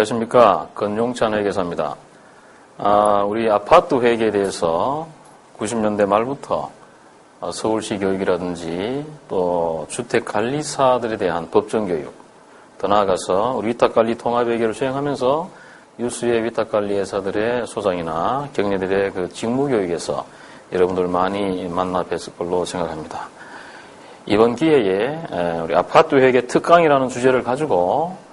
안녕하십니까. 건용찬 회계사입니다. 아, 우리 아파트 회계에 대해서 90년대 말부터 어, 서울시 교육이라든지 또 주택관리사들에 대한 법정교육, 더 나아가서 우리 위탁관리 통합회계를 수행하면서 유수의 위탁관리 회사들의 소장이나 경리들의 그 직무교육에서 여러분들 많이 만나 뵀을 걸로 생각합니다. 이번 기회에 우리 아파트 회계 특강이라는 주제를 가지고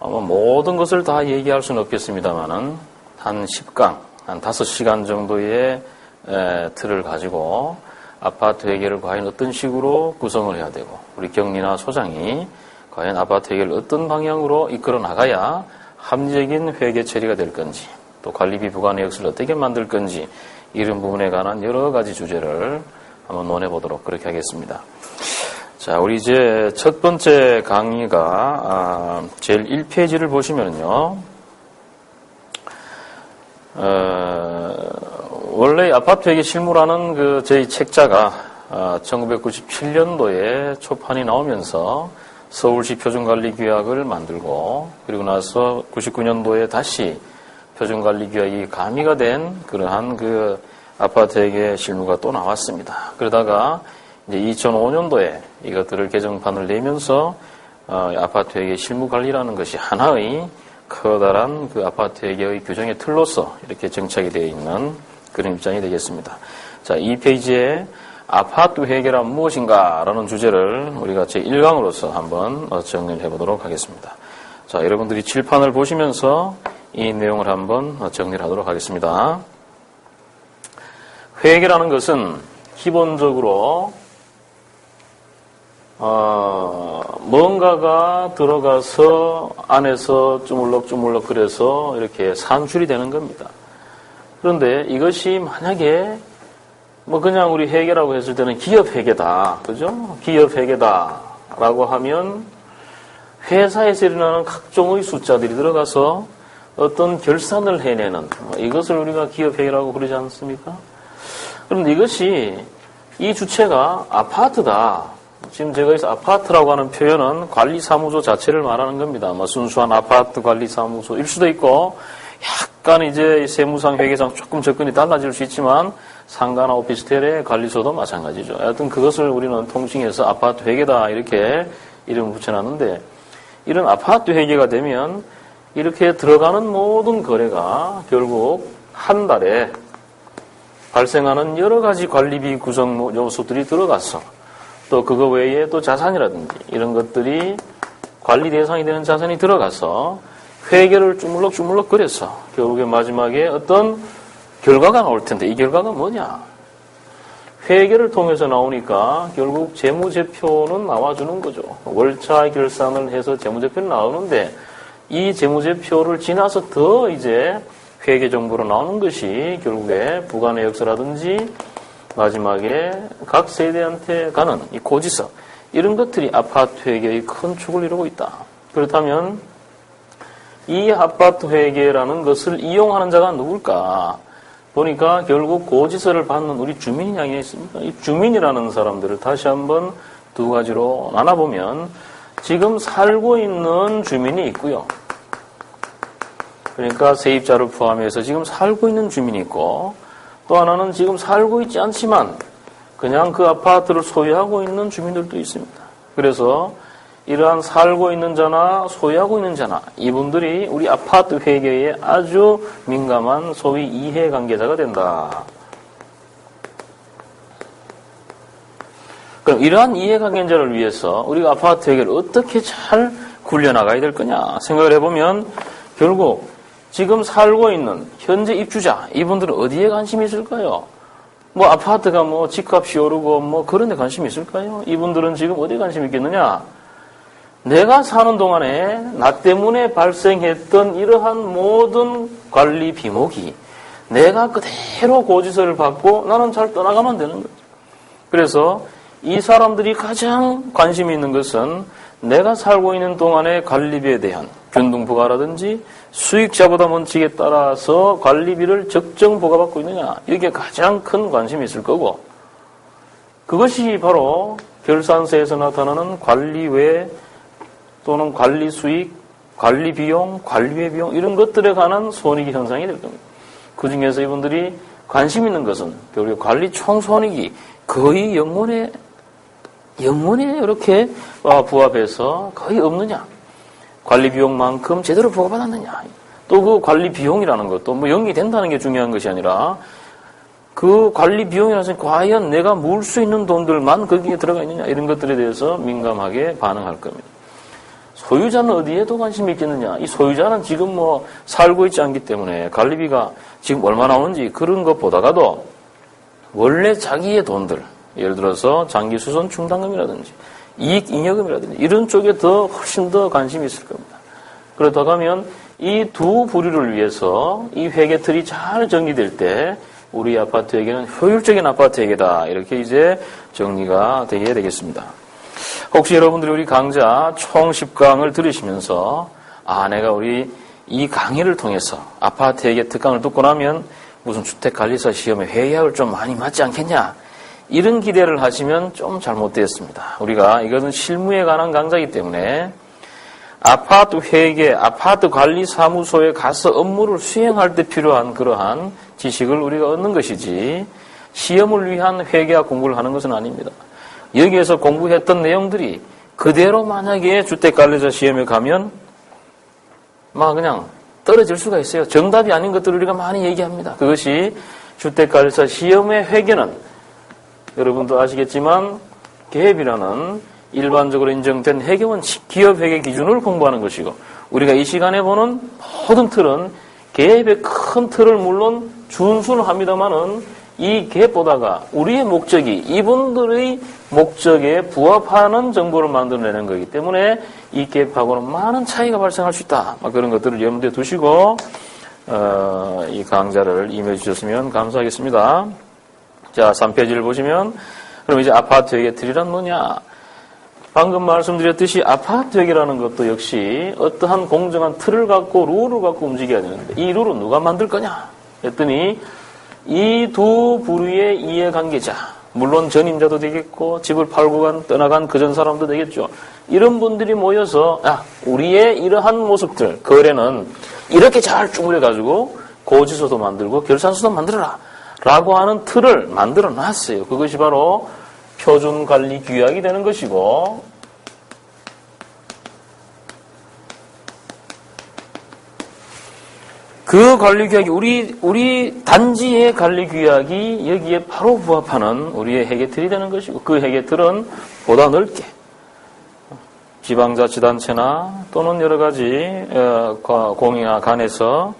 뭐 모든 것을 다 얘기할 수는 없겠습니다만은 한 10강, 한 5시간 정도의 틀을 가지고 아파트 회계를 과연 어떤 식으로 구성을 해야 되고 우리 경리나 소장이 과연 아파트 회계를 어떤 방향으로 이끌어 나가야 합리적인 회계 처리가 될 건지 또 관리비 부과의 역사를 어떻게 만들 건지 이런 부분에 관한 여러 가지 주제를 한번 논해 보도록 그렇게 하겠습니다. 자, 우리 이제 첫 번째 강의가 아, 제일 1페이지를 보시면요. 어, 원래 아파트 회계 실무라는 그 저희 책자가 어, 1997년도에 초판이 나오면서 서울시 표준관리규약을 만들고 그리고 나서 99년도에 다시 표준관리규약이 가미가 된 그러한 그 아파트 회계 실무가 또 나왔습니다. 그러다가 이제 2005년도에 이것들을 개정판을 내면서 어, 아파트 회계 실무 관리라는 것이 하나의 커다란 그 아파트 회계의 규정의 틀로서 이렇게 정착이 되어 있는 그런 입장이 되겠습니다. 자, 이 페이지에 아파트 회계란 무엇인가 라는 주제를 우리가 제 1강으로서 한번 어, 정리를 해보도록 하겠습니다. 자, 여러분들이 칠판을 보시면서 이 내용을 한번 어, 정리를 하도록 하겠습니다. 회계라는 것은 기본적으로 어, 뭔가가 들어가서 안에서 주물럭주물럭 그래서 이렇게 산출이 되는 겁니다. 그런데 이것이 만약에 뭐 그냥 우리 회계라고 했을 때는 기업 회계다. 그죠? 기업 회계다 라고 하면 회사에서 일어나는 각종의 숫자들이 들어가서 어떤 결산을 해내는 뭐 이것을 우리가 기업 회계라고 그러지 않습니까? 그런데 이것이 이 주체가 아파트다. 지금 제가 여기서 아파트라고 하는 표현은 관리사무소 자체를 말하는 겁니다. 뭐 순수한 아파트 관리사무소일 수도 있고 약간 이제 세무상 회계상 조금 접근이 달라질 수 있지만 상가나 오피스텔의 관리소도 마찬가지죠. 하여튼 그것을 우리는 통칭해서 아파트 회계다 이렇게 이름을 붙여놨는데 이런 아파트 회계가 되면 이렇게 들어가는 모든 거래가 결국 한 달에 발생하는 여러 가지 관리비 구성 요소들이 들어갔어. 또 그거 외에 또 자산이라든지 이런 것들이 관리 대상이 되는 자산이 들어가서 회계를 주물럭주물럭 그려서 결국에 마지막에 어떤 결과가 나올 텐데 이 결과가 뭐냐? 회계를 통해서 나오니까 결국 재무제표는 나와주는 거죠. 월차 결산을 해서 재무제표는 나오는데 이 재무제표를 지나서 더 이제 회계 정보로 나오는 것이 결국에 부관의 역사라든지 마지막에 각 세대한테 가는 이 고지서 이런 것들이 아파트 회계의 큰 축을 이루고 있다. 그렇다면 이 아파트 회계라는 것을 이용하는 자가 누굴까? 보니까 결국 고지서를 받는 우리 주민이 양에 있습니다. 이 주민이라는 사람들을 다시 한번 두 가지로 나눠보면 지금 살고 있는 주민이 있고요. 그러니까 세입자를 포함해서 지금 살고 있는 주민이 있고 또 하나는 지금 살고 있지 않지만 그냥 그 아파트를 소유하고 있는 주민들도 있습니다. 그래서 이러한 살고 있는 자나 소유하고 있는 자나 이분들이 우리 아파트 회계에 아주 민감한 소위 이해관계자가 된다. 그럼 이러한 이해관계자를 위해서 우리가 아파트 회계를 어떻게 잘 굴려나가야 될 거냐 생각을 해보면 결국 지금 살고 있는 현재 입주자 이분들은 어디에 관심이 있을까요? 뭐 아파트가 뭐 집값이 오르고 뭐 그런 데 관심이 있을까요? 이분들은 지금 어디에 관심이 있겠느냐? 내가 사는 동안에 나 때문에 발생했던 이러한 모든 관리 비목이 내가 그대로 고지서를 받고 나는 잘 떠나가면 되는 거죠. 그래서 이 사람들이 가장 관심이 있는 것은 내가 살고 있는 동안의 관리비에 대한 균등부가라든지 수익자보다 원칙에 따라서 관리비를 적정 부과받고 있느냐 이게 가장 큰 관심이 있을 거고 그것이 바로 결산서에서 나타나는 관리외 또는 관리 수익 관리 비용, 이런 것들에 관한 손익이 현상이 될 겁니다. 그 중에서 이분들이 관심 있는 것은 우리 관리 총 손익이 거의 영문에 영문에 이렇게 어, 부합해서 거의 없느냐? 관리 비용만큼 제대로 부과받았느냐? 또 그 관리 비용이라는 것도 뭐 연기된다는 게 중요한 것이 아니라 그 관리 비용이라는 것은 과연 내가 물수 있는 돈들만 거기에 들어가 있느냐 이런 것들에 대해서 민감하게 반응할 겁니다. 소유자는 어디에도 관심이 있겠느냐? 이 소유자는 지금 뭐 살고 있지 않기 때문에 관리비가 지금 얼마 나오는지 그런 것보다가도 원래 자기의 돈들, 예를 들어서 장기 수선 충당금이라든지 이익 잉여금이라든지 이런 쪽에 더 훨씬 더 관심이 있을 겁니다. 그러다 가면 이 두 부류를 위해서 이 회계 틀이 잘 정리될 때 우리 아파트에게는 효율적인 아파트에게다 이렇게 이제 정리가 되게 되겠습니다. 혹시 여러분들이 우리 강좌 총 10강을 들으시면서 아 내가 우리 이 강의를 통해서 아파트에게 특강을 듣고 나면 무슨 주택관리사 시험에 회의학을 좀 많이 맞지 않겠냐 이런 기대를 하시면 좀 잘못되었습니다. 우리가 이것은 실무에 관한 강좌이기 때문에 아파트 회계, 아파트 관리 사무소에 가서 업무를 수행할 때 필요한 그러한 지식을 우리가 얻는 것이지 시험을 위한 회계학 공부를 하는 것은 아닙니다. 여기에서 공부했던 내용들이 그대로 만약에 주택관리자 시험에 가면 막 그냥 떨어질 수가 있어요. 정답이 아닌 것들을 우리가 많이 얘기합니다. 그것이 주택관리사 시험의 회계는 여러분도 아시겠지만 계획이라는 일반적으로 인정된 회계원칙, 기업 회계 기준을 공부하는 것이고 우리가 이 시간에 보는 모든 틀은 계획의 큰 틀을 물론 준수는 합니다만은 이 계획보다가 우리의 목적이 이분들의 목적에 부합하는 정보를 만들어내는 거기 때문에 이 계획하고는 많은 차이가 발생할 수 있다. 그런 것들을 염두에 두시고 어, 이 강좌를 임해 주셨으면 감사하겠습니다. 자, 3페이지를 보시면 그럼 이제 아파트 회계 틀이란 뭐냐? 방금 말씀드렸듯이 아파트 회계라는 것도 역시 어떠한 공정한 틀을 갖고 룰을 갖고 움직여야 되는데 이 룰은 누가 만들 거냐? 했더니 이 두 부류의 이해관계자 물론 전임자도 되겠고 집을 팔고 간 떠나간 그 전 사람도 되겠죠. 이런 분들이 모여서 야 우리의 이러한 모습들 거래는 이렇게 잘 주무려 가지고 고지서도 만들고 결산서도 만들어라 라고 하는 틀을 만들어 놨어요. 그것이 바로 표준 관리 규약이 되는 것이고 그 관리 규약이 우리 우리 단지의 관리 규약이 여기에 바로 부합하는 우리의 해계틀이 되는 것이고 그 해계틀은 보다 넓게 지방자치단체나 또는 여러 가지 어, 공이나 간에서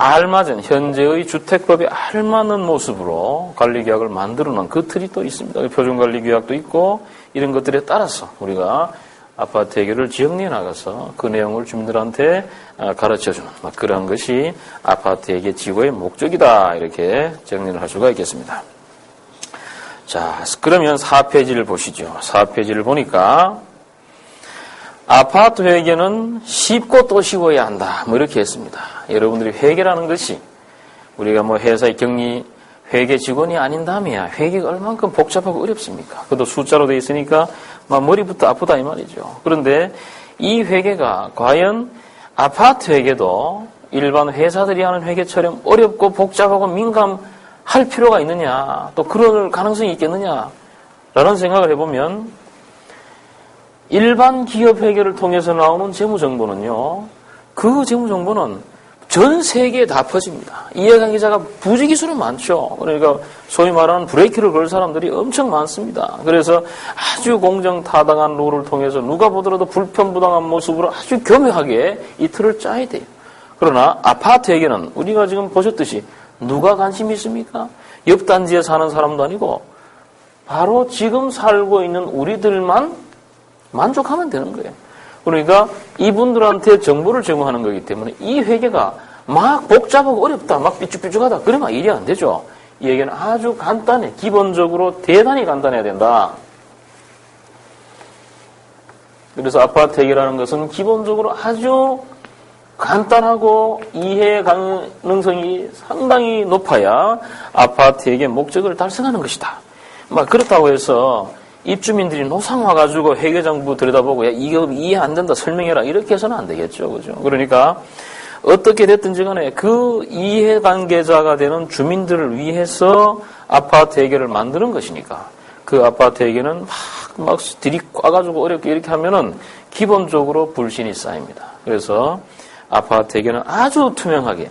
알맞은 현재의 주택법에 알맞는 모습으로 관리계약을 만들어놓은 그 틀이 또 있습니다. 표준관리계약도 있고 이런 것들에 따라서 우리가 아파트 해결을 지역내에 나가서 그 내용을 주민들한테 어, 가르쳐주는 그런 것이 아파트 해결 지구의 목적이다 이렇게 정리를 할 수가 있겠습니다. 자 그러면 4페이지를 보시죠. 4페이지를 보니까 아파트 회계는 쉽고 또 쉬워야 한다. 뭐 이렇게 했습니다. 여러분들이 회계라는 것이 우리가 뭐 회사의 격리 회계 직원이 아닌다면 회계가 얼만큼 복잡하고 어렵습니까? 그것도 숫자로 되어 있으니까 막 머리부터 아프다 이 말이죠. 그런데 이 회계가 과연 아파트 회계도 일반 회사들이 하는 회계처럼 어렵고 복잡하고 민감할 필요가 있느냐, 또 그럴 가능성이 있겠느냐, 라는 생각을 해보면 일반 기업 회계를 통해서 나오는 재무정보는요, 그 재무정보는 전 세계에 다 퍼집니다. 이해관계자가 부지기수는 많죠. 그러니까 소위 말하는 브레이크를 걸 사람들이 엄청 많습니다. 그래서 아주 공정타당한 룰을 통해서 누가 보더라도 불편부당한 모습으로 아주 교묘하게 이 틀을 짜야 돼요. 그러나 아파트에게는 우리가 지금 보셨듯이 누가 관심이 있습니까? 옆 단지에 사는 사람도 아니고 바로 지금 살고 있는 우리들만 만족하면 되는 거예요. 그러니까 이분들한테 정보를 제공하는 거기 때문에 이 회계가 막 복잡하고 어렵다, 막 삐죽삐죽하다, 그러면 일이 안 되죠. 이 얘기는 아주 간단해. 기본적으로 대단히 간단해야 된다. 그래서 아파트 회계라는 것은 기본적으로 아주 간단하고 이해 가능성이 상당히 높아야 아파트에게 목적을 달성하는 것이다. 막 그렇다고 해서 입주민들이 노상 와가지고 회계장부 들여다보고 야 이거 이해 안 된다 설명해라 이렇게 해서는 안 되겠죠, 그죠? 그러니까 어떻게 됐든지 간에 그 이해관계자가 되는 주민들을 위해서 아파트 회계를 만드는 것이니까 그 아파트 회계는 막, 막 들이꽈가지고 어렵게 이렇게 하면은 기본적으로 불신이 쌓입니다. 그래서 아파트 회계는 아주 투명하게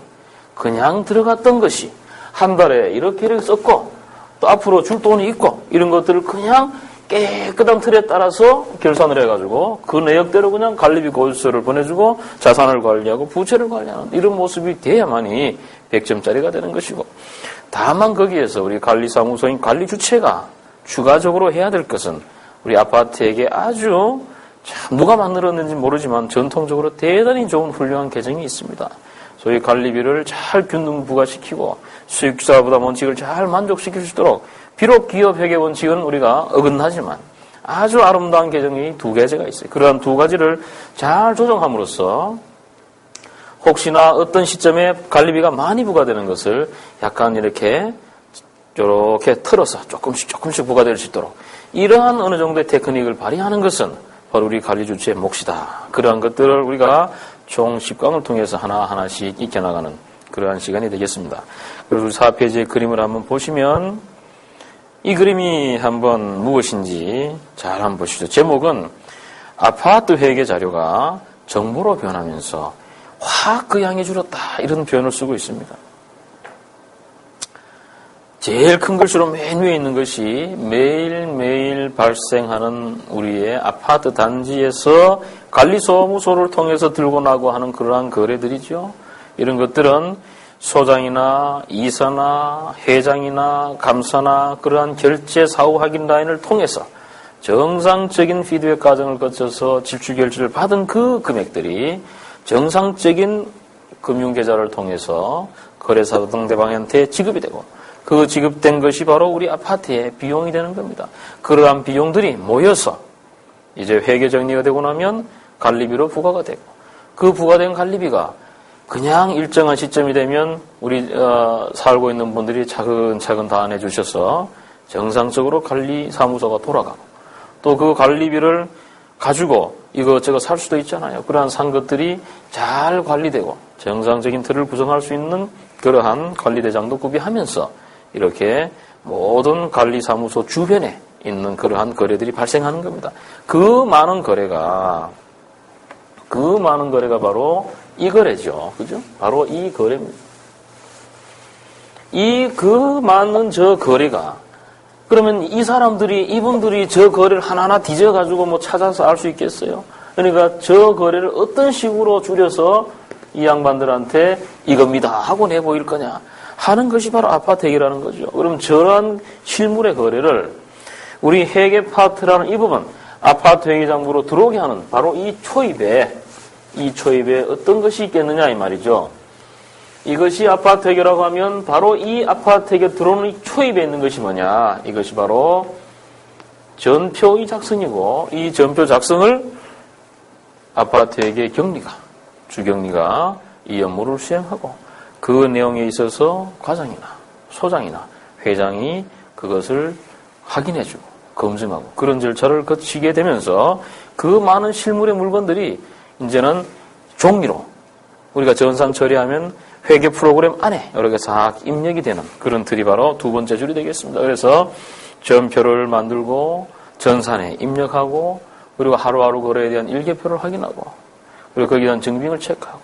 그냥 들어갔던 것이 한 달에 이렇게 이렇게 썼고 또 앞으로 줄 돈이 있고 이런 것들을 그냥 깨끗한 틀에 따라서 결산을 해가지고 그 내역대로 그냥 관리비 고지서를 보내주고 자산을 관리하고 부채를 관리하는 이런 모습이 돼야만이 100점짜리가 되는 것이고 다만 거기에서 우리 관리사무소인 관리 주체가 추가적으로 해야 될 것은 우리 아파트에게 아주 참 누가 만들었는지 모르지만 전통적으로 대단히 좋은 훌륭한 개정이 있습니다. 소위 관리비를 잘 균등 부과시키고 수익주사 부담 원칙을 잘 만족시킬 수 있도록 비록 기업 회계 원칙은 우리가 어긋나지만 아주 아름다운 개정이 두 가지가 있어요. 그러한 두 가지를 잘 조정함으로써 혹시나 어떤 시점에 관리비가 많이 부과되는 것을 약간 이렇게 이렇게 틀어서 조금씩 조금씩 부과될 수 있도록 이러한 어느 정도의 테크닉을 발휘하는 것은 바로 우리 관리 주체의 몫이다. 그러한 것들을 우리가 총 10강을 통해서 하나하나씩 익혀나가는 그러한 시간이 되겠습니다. 그리고 4페이지의 그림을 한번 보시면 이 그림이 한번 무엇인지 잘 한번 보시죠. 제목은 아파트 회계 자료가 정보로 변하면서 확 그 양이 줄었다 이런 표현을 쓰고 있습니다. 제일 큰 글씨로 맨 위에 있는 것이 매일매일 발생하는 우리의 아파트 단지에서 관리소무소를 통해서 들고 나고 하는 그러한 거래들이죠. 이런 것들은 소장이나 이사나 회장이나 감사나 그러한 결제 사후 확인 라인을 통해서 정상적인 피드백 과정을 거쳐서 지출 결제를 받은 그 금액들이 정상적인 금융계좌를 통해서 거래사 상대방한테 지급이 되고 그 지급된 것이 바로 우리 아파트의 비용이 되는 겁니다. 그러한 비용들이 모여서 이제 회계 정리가 되고 나면 관리비로 부과가 되고 그 부과된 관리비가 그냥 일정한 시점이 되면 우리 어, 살고 있는 분들이 차근차근 다 내주셔서 정상적으로 관리 사무소가 돌아가고 또 그 관리비를 가지고 이것저것 살 수도 있잖아요. 그러한 산 것들이 잘 관리되고 정상적인 틀을 구성할 수 있는 그러한 관리대장도 구비하면서 이렇게 모든 관리사무소 주변에 있는 그러한 거래들이 발생하는 겁니다. 그 많은 거래가 그 많은 거래가 바로 이 거래죠. 그죠? 바로 이 거래입니다. 이 그 많은 저 거래가 그러면 이 사람들이 이분들이 저 거래를 하나하나 뒤져 가지고 뭐 찾아서 알 수 있겠어요? 그러니까 저 거래를 어떤 식으로 줄여서 이 양반들한테 이겁니다 하고 내보일 거냐 하는 것이 바로 아파트 회계라는 거죠. 그럼 저러한 실물의 거래를 우리 회계 파트라는 이 부분 아파트 회계장부로 들어오게 하는 바로 이 초입에 이 초입에 어떤 것이 있겠느냐 이 말이죠. 이것이 아파트 회계라고 하면 바로 이 아파트 회계 들어오는 이 초입에 있는 것이 뭐냐? 이것이 바로 전표의 작성이고 이 전표 작성을 아파트 회계 경리가 주경리가 이 업무를 수행하고 그 내용에 있어서 과장이나 소장이나 회장이 그것을 확인해주고 검증하고 그런 절차를 거치게 되면서 그 많은 실물의 물건들이 이제는 종이로 우리가 전산 처리하면 회계 프로그램 안에 여러 개 싹 입력이 되는 그런 틀이 바로 두 번째 줄이 되겠습니다. 그래서 전표를 만들고 전산에 입력하고 그리고 하루하루 거래에 대한 일개표를 확인하고 그리고 거기에 대한 증빙을 체크하고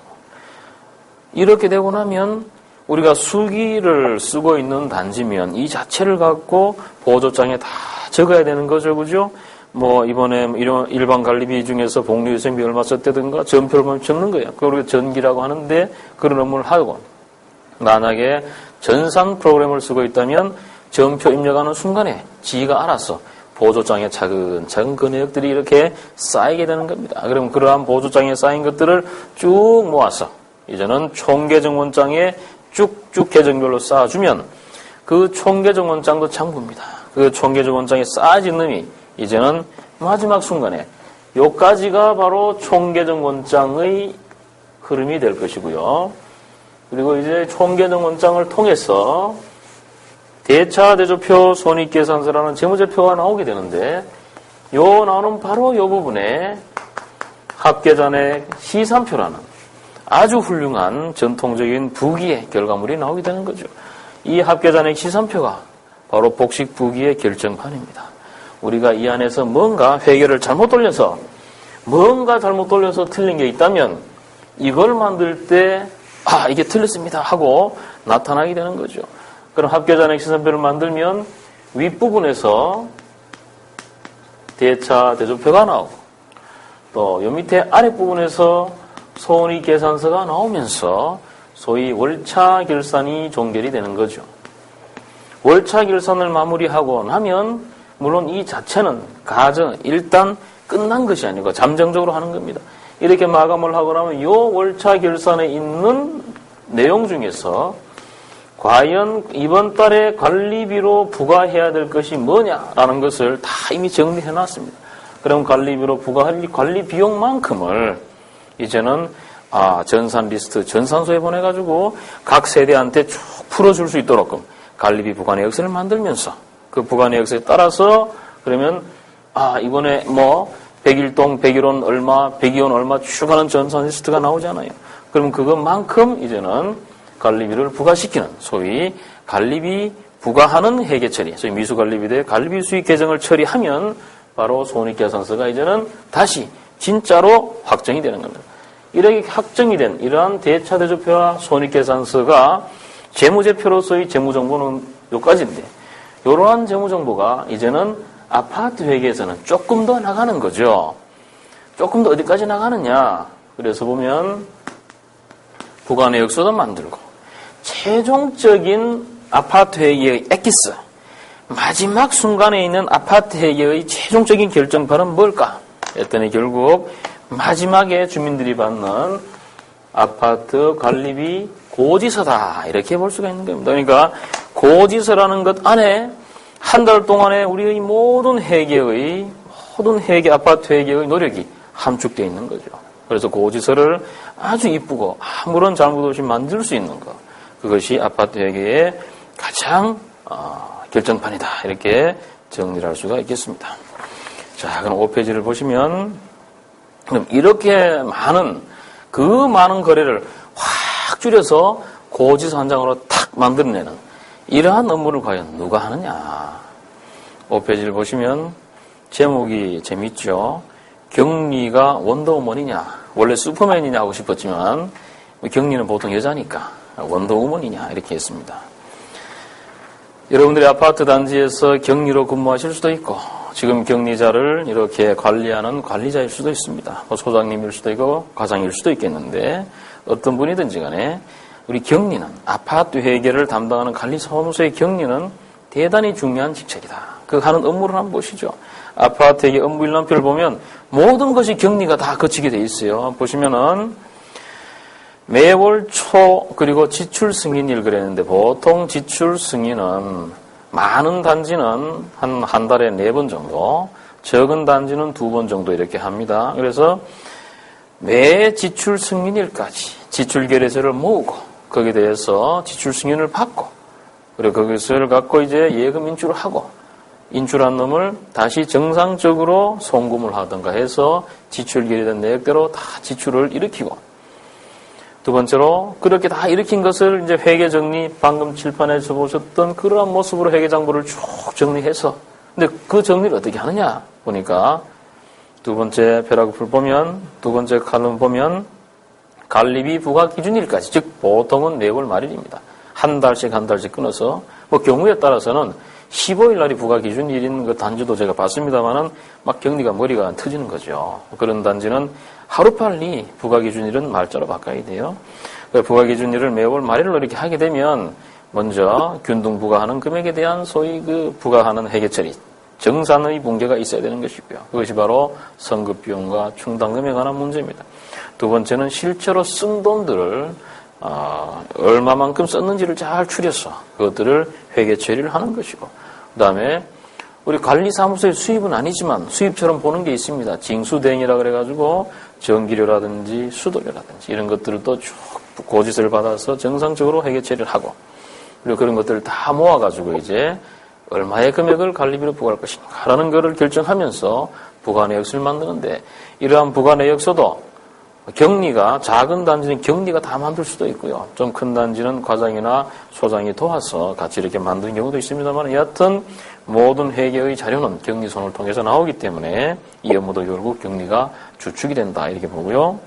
이렇게 되고 나면 우리가 수기를 쓰고 있는 단지면 이 자체를 갖고 보조장에 다 적어야 되는 거죠, 그죠? 뭐 이번에 이런 일반 관리비 중에서 복리유생비 얼마 썼다든가 전표를 적는 거예요. 그리고 전기라고 하는데 그런 업무를 하고 만약에 전산 프로그램을 쓰고 있다면 전표 입력하는 순간에 지가 알아서 보조장에 차근차근 그 내역들이 이렇게 쌓이게 되는 겁니다. 그럼 그러한 보조장에 쌓인 것들을 쭉 모아서 이제는 총계정 원장에 쭉쭉 계정별로 쌓아주면 그 총계정 원장도 장부입니다. 그 총계정 원장에 쌓아진 놈이 이제는 마지막 순간에 요까지가 바로 총계정 원장의 흐름이 될 것이고요. 그리고 이제 총계정 원장을 통해서 대차 대조표 손익계산서라는 재무제표가 나오게 되는데 요 나오는 바로 요 부분에 합계잔액 시산표라는 아주 훌륭한 전통적인 부기의 결과물이 나오게 되는 거죠. 이 합계잔액 시산표가 바로 복식 부기의 결정판입니다. 우리가 이 안에서 뭔가 회계를 잘못 돌려서 뭔가 잘못 돌려서 틀린 게 있다면 이걸 만들 때 아, 이게 틀렸습니다 하고 나타나게 되는 거죠. 그럼 합계잔액 시산표를 만들면 윗부분에서 대차 대조표가 나오고 또 요 밑에 아랫부분에서 손익 계산서가 나오면서 소위 월차 결산이 종결이 되는 거죠. 월차 결산을 마무리하고 나면 물론 이 자체는 가정 일단 끝난 것이 아니고 잠정적으로 하는 겁니다. 이렇게 마감을 하고 나면 이 월차 결산에 있는 내용 중에서 과연 이번 달에 관리비로 부과해야 될 것이 뭐냐라는 것을 다 이미 정리해 놨습니다. 그럼 관리비로 부과할 관리 비용만큼을 이제는 아, 전산 리스트, 전산소에 보내가지고 각 세대한테 쭉 풀어줄 수 있도록 관리비 부과 내역서를 만들면서 그 부과 내역서에 따라서 그러면 아, 이번에 뭐 101동, 101원 얼마, 102원 얼마 쭉 하는 전산 리스트가 나오잖아요. 그럼 그것만큼 이제는 관리비를 부과시키는 소위 관리비 부과하는 회계 처리, 소위 미수관리비 대 관리비 수익 계정을 처리하면 바로 손익계산서가 이제는 다시 진짜로 확정이 되는 겁니다. 이렇게 확정이 된 이러한 대차대조표와 손익계산서가 재무제표로서의 재무정보는 여기까지인데 이러한 재무정보가 이제는 아파트 회계에서는 조금 더 나가는 거죠. 조금 더 어디까지 나가느냐. 그래서 보면 부가 내역서도 만들고 최종적인 아파트 회계의 엑기스 마지막 순간에 있는 아파트 회계의 최종적인 결정판은 뭘까? 했더니 결국 마지막에 주민들이 받는 아파트 관리비 고지서다 이렇게 볼 수가 있는 겁니다. 그러니까 고지서라는 것 안에 한 달 동안에 우리의 모든 회계의 모든 회계 아파트 회계의 노력이 함축되어 있는 거죠. 그래서 고지서를 아주 이쁘고 아무런 잘못 없이 만들 수 있는 것 그것이 아파트 회계의 가장 어, 결정판이다 이렇게 정리를 할 수가 있겠습니다. 자 그럼 5페이지를 보시면 그럼 이렇게 많은 그 많은 거래를 확 줄여서 고지서 한 장으로 탁 만들어내는 이러한 업무를 과연 누가 하느냐. 5페이지를 보시면 제목이 재밌죠. 경리가 원더우먼이냐. 원래 슈퍼맨이냐 하고 싶었지만 경리는 보통 여자니까 원더우먼이냐 이렇게 했습니다. 여러분들이 아파트 단지에서 격리로 근무하실 수도 있고 지금 격리자를 이렇게 관리하는 관리자일 수도 있습니다. 뭐 소장님일 수도 있고 과장일 수도 있겠는데 어떤 분이든지 간에 우리 격리는 아파트 회계를 담당하는 관리사무소의 격리는 대단히 중요한 직책이다. 그 하는 업무를 한번 보시죠. 아파트 회계 업무 일람표를 보면 모든 것이 격리가 다 거치게 돼 있어요. 보시면은 매월 초 그리고 지출 승인일 그랬는데 보통 지출 승인은 많은 단지는 한 한 달에 네 번 정도, 적은 단지는 두 번 정도 이렇게 합니다. 그래서 매 지출 승인일까지 지출 결의서를 모으고 거기에 대해서 지출 승인을 받고 그리고 거기서를 갖고 이제 예금 인출을 하고 인출한 놈을 다시 정상적으로 송금을 하던가 해서 지출 결의된 내역대로 다 지출을 일으키고 두 번째로 그렇게 다 일으킨 것을 이제 회계 정리 방금 칠판에서 보셨던 그러한 모습으로 회계 장부를 쭉 정리해서 근데 그 정리를 어떻게 하느냐 보니까 두 번째 벼락을 보면 두 번째 칼럼 보면 관리비 부과 기준일까지 즉 보통은 매월 말일입니다. 한 달씩 한 달씩 끊어서 뭐 경우에 따라서는 15일 날이 부과 기준일인 그 단지도 제가 봤습니다만은 막 격리가 머리가 터지는 거죠. 그런 단지는 하루빨리 부과 기준일은 말자로 바꿔야 돼요. 그 부과 기준일을 매월 말일로 이렇게 하게 되면 먼저 균등 부과하는 금액에 대한 소위 그 부과하는 회계 처리 정산의 붕괴가 있어야 되는 것이고요. 그것이 바로 선급 비용과 충당금에 관한 문제입니다. 두 번째는 실제로 쓴 돈들을 어, 얼마만큼 썼는지를 잘 추려서 그것들을 회계 처리를 하는 것이고 그 다음에 우리 관리사무소의 수입은 아니지만 수입처럼 보는 게 있습니다. 징수대행이라 그래가지고 전기료라든지 수도료라든지 이런 것들을 또 쭉 고지서를 받아서 정상적으로 회계 처리를 하고 그리고 그런 것들을 다 모아가지고 이제 얼마의 금액을 관리비로 부과할 것인가라는 것을 결정하면서 부가 내역서를 만드는데 이러한 부가 내역서도 격리가 작은 단지는 격리가 다 만들 수도 있고요. 좀 큰 단지는 과장이나 소장이 도와서 같이 이렇게 만드는 경우도 있습니다만 여하튼 모든 회계의 자료는 격리손을 통해서 나오기 때문에 이 업무도 결국 격리가 주축이 된다 이렇게 보고요.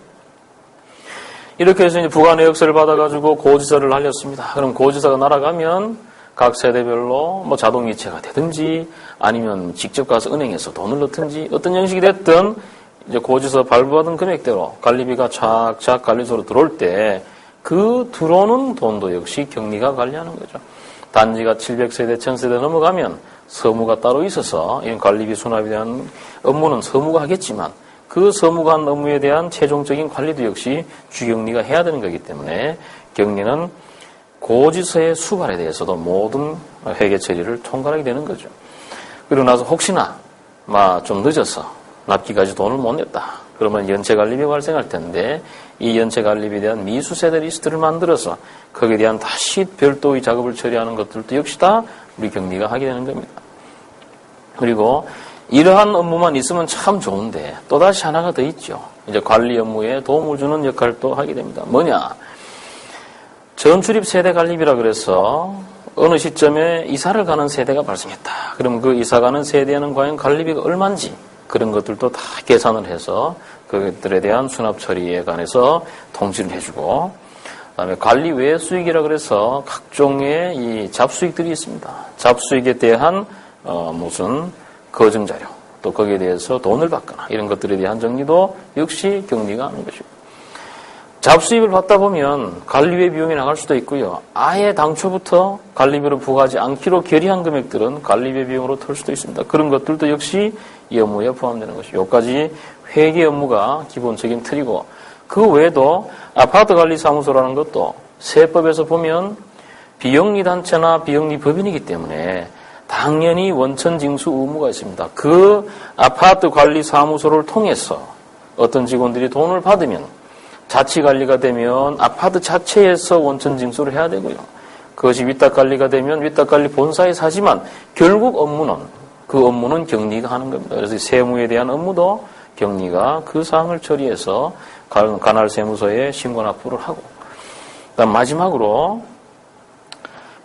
이렇게 해서 이제 부가 내역서를 받아가지고 고지서를 날렸습니다. 그럼 고지서가 날아가면 각 세대별로 뭐 자동이체가 되든지 아니면 직접 가서 은행에서 돈을 넣든지 어떤 형식이 됐든 이제 고지서 발부받은 금액대로 관리비가 착착 관리소로 들어올 때 그 들어오는 돈도 역시 격리가 관리하는 거죠. 단지가 700세대, 1000세대 넘어가면 서무가 따로 있어서 이런 관리비 수납에 대한 업무는 서무가 하겠지만 그 서무가 한 업무에 대한 최종적인 관리도 역시 주격리가 해야 되는 거기 때문에 격리는 고지서의 수발에 대해서도 모든 회계 처리를 총괄하게 되는 거죠. 그리고 나서 혹시나 좀 늦어서 납기까지 돈을 못 냈다. 그러면 연체관리비 발생할 텐데 이 연체관리비에 대한 미수세대 리스트를 만들어서 거기에 대한 다시 별도의 작업을 처리하는 것들도 역시 다 우리 격리가 하게 되는 겁니다. 그리고 이러한 업무만 있으면 참 좋은데 또다시 하나가 더 있죠. 이제 관리 업무에 도움을 주는 역할도 하게 됩니다. 뭐냐? 전출입 세대 관리비라 그래서 어느 시점에 이사를 가는 세대가 발생했다. 그럼 그 이사 가는 세대에는 과연 관리비가 얼마인지 그런 것들도 다 계산을 해서 그것들에 대한 수납 처리에 관해서 통지를 해주고 그다음에 관리 외 수익이라 그래서 각종의 이 잡수익들이 있습니다. 잡수익에 대한 어 무슨 거증 자료 또 거기에 대해서 돈을 받거나 이런 것들에 대한 정리도 역시 격리가 하는 것이고 잡수입을 받다 보면 관리비 비용이 나갈 수도 있고요. 아예 당초부터 관리비로 부과하지 않기로 결의한 금액들은 관리비 비용으로 털 수도 있습니다. 그런 것들도 역시 이 업무에 포함되는 것이죠. 여기까지 회계 업무가 기본적인 틀이고 그 외에도 아파트 관리 사무소라는 것도 세법에서 보면 비영리 단체나 비영리 법인이기 때문에 당연히 원천 징수 의무가 있습니다. 그 아파트 관리 사무소를 통해서 어떤 직원들이 돈을 받으면 자치 관리가 되면 아파트 자체에서 원천 징수를 해야 되고요. 그것이 위탁 관리가 되면 위탁 관리 본사에 사지만 결국 업무는 그 업무는 격리가 하는 겁니다. 그래서 세무에 대한 업무도 격리가 그 사항을 처리해서 관할 세무서에 신고 납부를 하고 그다음 마지막으로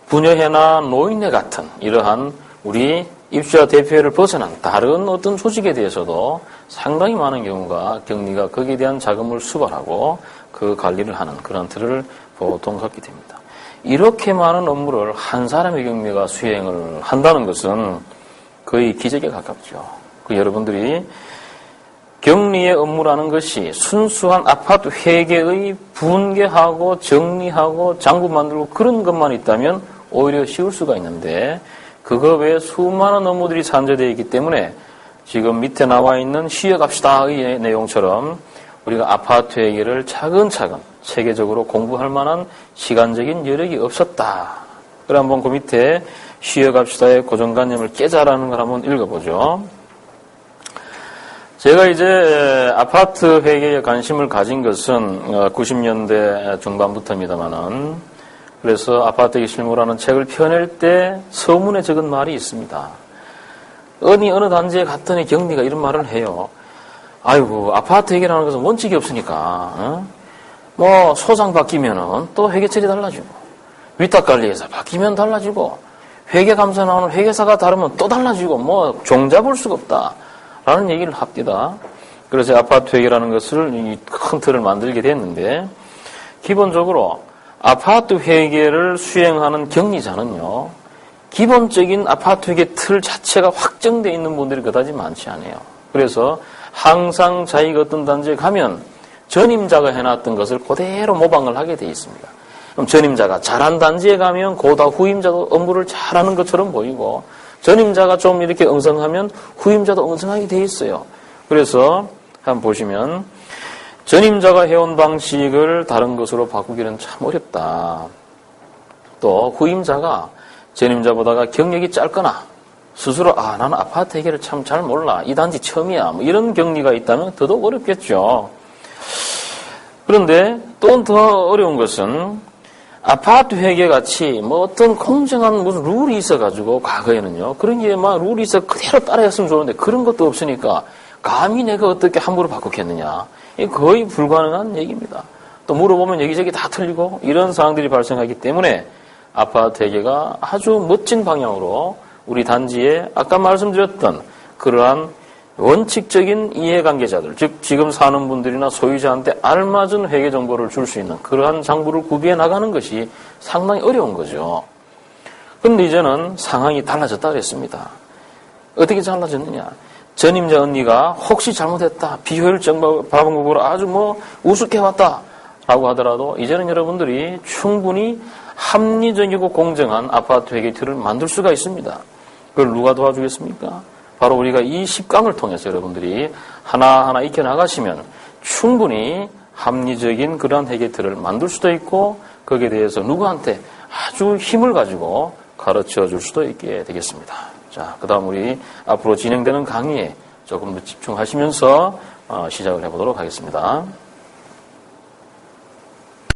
부녀회나 노인회 같은 이러한 우리 입주자 대표회를 벗어난 다른 어떤 조직에 대해서도 상당히 많은 경우가 격리가 거기에 대한 자금을 수발하고 그 관리를 하는 그런 틀을 보통 갖게 됩니다. 이렇게 많은 업무를 한 사람의 격리가 수행을 한다는 것은 거의 기적에 가깝죠. 그 여러분들이 격리의 업무라는 것이 순수한 아파트 회계의 분개하고 정리하고 장부 만들고 그런 것만 있다면 오히려 쉬울 수가 있는데 그거 외에 수많은 업무들이 산재되어 있기 때문에 지금 밑에 나와 있는 쉬어갑시다의 내용처럼 우리가 아파트 회계를 차근차근 체계적으로 공부할 만한 시간적인 여력이 없었다. 그래 한번 그 밑에 쉬어갑시다의 고정관념을 깨자라는 걸 한번 읽어보죠. 제가 이제 아파트 회계에 관심을 가진 것은 90년대 어, 중반부터입니다만은 그래서 아파트의 실무라는 책을 펴낼 때 서문에 적은 말이 있습니다. 어느 어느 단지에 갔더니 경리가 이런 말을 해요. 아이고 아파트 회계라는 것은 원칙이 없으니까 어? 뭐 소장 바뀌면은 또 회계 처리 달라지고 위탁 관리에서 바뀌면 달라지고 회계 감사 나오는 회계사가 다르면 또 달라지고 뭐 종잡을 수가 없다. 라는 얘기를 합니다. 그래서 아파트 회계라는 것을 큰 틀을 만들게 됐는데 기본적으로 아파트 회계를 수행하는 격리자는요. 기본적인 아파트 회계 틀 자체가 확정되어 있는 분들이 그다지 많지 않아요. 그래서 항상 자기가 어떤 단지에 가면 전임자가 해놨던 것을 그대로 모방을 하게 되어 있습니다. 그럼 전임자가 잘한 단지에 가면 고다 후임자도 업무를 잘하는 것처럼 보이고 전임자가 좀 이렇게 엉성하면 후임자도 엉성하게 돼 있어요. 그래서 한번 보시면 전임자가 해온 방식을 다른 것으로 바꾸기는 참 어렵다. 또 후임자가 전임자보다가 경력이 짧거나 스스로 아 나는 아파트 해결을 참 잘 몰라 이 단지 처음이야 뭐 이런 경리가 있다면 더더욱 어렵겠죠. 그런데 또 더 어려운 것은 아파트 회계 같이 뭐 어떤 공정한 무슨 룰이 있어가지고 과거에는요 그런 게 막 룰이 있어 그대로 따라했으면 좋은데 그런 것도 없으니까 감히 내가 어떻게 함부로 바꾸겠느냐 이 거의 불가능한 얘기입니다. 또 물어보면 여기저기 다 틀리고 이런 상황들이 발생하기 때문에 아파트 회계가 아주 멋진 방향으로 우리 단지에 아까 말씀드렸던 그러한 원칙적인 이해관계자들, 즉 지금 사는 분들이나 소유자한테 알맞은 회계 정보를 줄 수 있는 그러한 장부를 구비해 나가는 것이 상당히 어려운 거죠. 그런데 이제는 상황이 달라졌다 그랬습니다. 어떻게 달라졌느냐? 전임자 언니가 혹시 잘못했다, 비효율적 방법으로 아주 뭐 우습게 왔다 라고 하더라도 이제는 여러분들이 충분히 합리적이고 공정한 아파트 회계틀을 만들 수가 있습니다. 그걸 누가 도와주겠습니까? 바로 우리가 이 10강을 통해서 여러분들이 하나하나 익혀나가시면 충분히 합리적인 그러한 회계틀을 만들 수도 있고 거기에 대해서 누구한테 아주 힘을 가지고 가르쳐 줄 수도 있게 되겠습니다. 자, 그 다음 우리 앞으로 진행되는 강의에 조금 더 집중하시면서 어, 시작을 해보도록 하겠습니다.